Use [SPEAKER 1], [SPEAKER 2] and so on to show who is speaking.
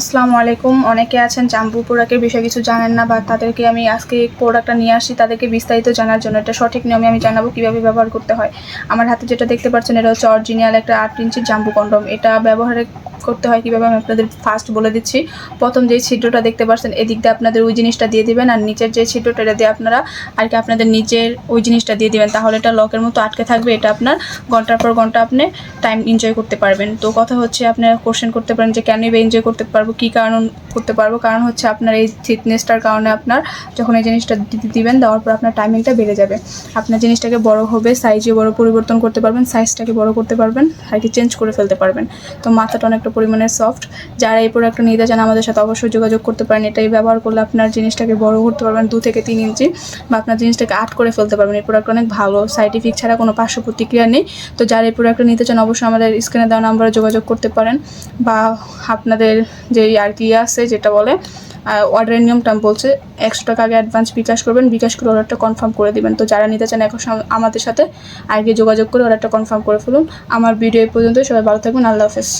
[SPEAKER 1] আসসালামু আলাইকুম। অনেকে আছেন জাম্বু প্রোডাক্টের বিষয়ে কিছু জানেন না বা তাদেরকে আমি আজকে প্রোডাক্টটা নিয়ে আসি, তাদেরকে বিস্তারিত জানার জন্য। এটা সঠিক নিয়মে আমি জানাব কীভাবে ব্যবহার করতে হয়। আমার হাতে যেটা দেখতে পাচ্ছেন, এটা হচ্ছে অরিজিনাল একটা আট ইঞ্চির জাম্পু কন্ডম। এটা ব্যবহারে করতে হয়, কীভাবে আমি আপনাদের ফার্স্ট বলে দিচ্ছি। প্রথম যেই ছিদ্রটা দেখতে পাচ্ছেন, এদিক দিয়ে আপনাদের ওই জিনিসটা দিয়ে দিবেন, আর নিচের যে ছিদ্রটা এটা দিয়ে আপনারা আর কি আপনাদের নিচের ওই জিনিসটা দিয়ে দিবেন, তাহলে এটা লকের মতো আটকে থাকবে, এটা আপনার ঘণ্টার পর ঘণ্টা আপনি টাইম এনজয় করতে পারবেন। তো কথা হচ্ছে আপনারা কোশ্চেন করতে পারেন যে, কেন বা এনজয় করতে পারব? কী কারণ করতে পারব? কারণ হচ্ছে আপনার এই থিকনেসটার কারণে আপনার যখন এই জিনিসটা দিবেন, দেওয়ার পর আপনার টাইমিংটা বেড়ে যাবে। আপনার জিনিসটাকে বড় হবে সাইজে বড় পরিবর্তন করতে পারবেন সাইজটাকে বড় করতে পারবেন, আর কি চেঞ্জ করে ফেলতে পারবেন। তো মাথাটা অনেকটা পরিমাণে সফট যারা এই প্রোডাক্টটা নিতে চান, আমাদের সাথে অবশ্যই যোগাযোগ করতে পারেন। এটাই ব্যবহার করলে আপনার জিনিসটাকে বড় করতে পারবেন, দু থেকে তিন ইঞ্চি বা আপনার জিনিসটাকে আট করে ফেলতে পারবেন। এই প্রোডাক্ট অনেক ভালো। সাইড ইফেক্ট ছাড়া কোনো পার্শ্ব প্রতিক্রিয়া নেই। তো যারা এই প্রোডাক্টটা নিতে চান, অবশ্যই আমাদের স্ক্রিনে দেওয়া নাম্বারে যোগাযোগ করতে পারেন। বা আপনাদের যেই আর কি আছে, যেটা বলে অর্ডারের নিয়মটা বলছে, একশো টাকা আগে অ্যাডভান্স বিকাশ করবেন, বিকাশ করে অর্ডারটা কনফার্ম করে দেবেন। তো যারা নিতে চান, এখন আমাদের সাথে আগে যোগাযোগ করে অর্ডারটা কনফার্ম করে ফেলুন। আমার ভিডিও এই পর্যন্ত সবাই ভালো থাকবেন। আল্লাহ হাফেজ।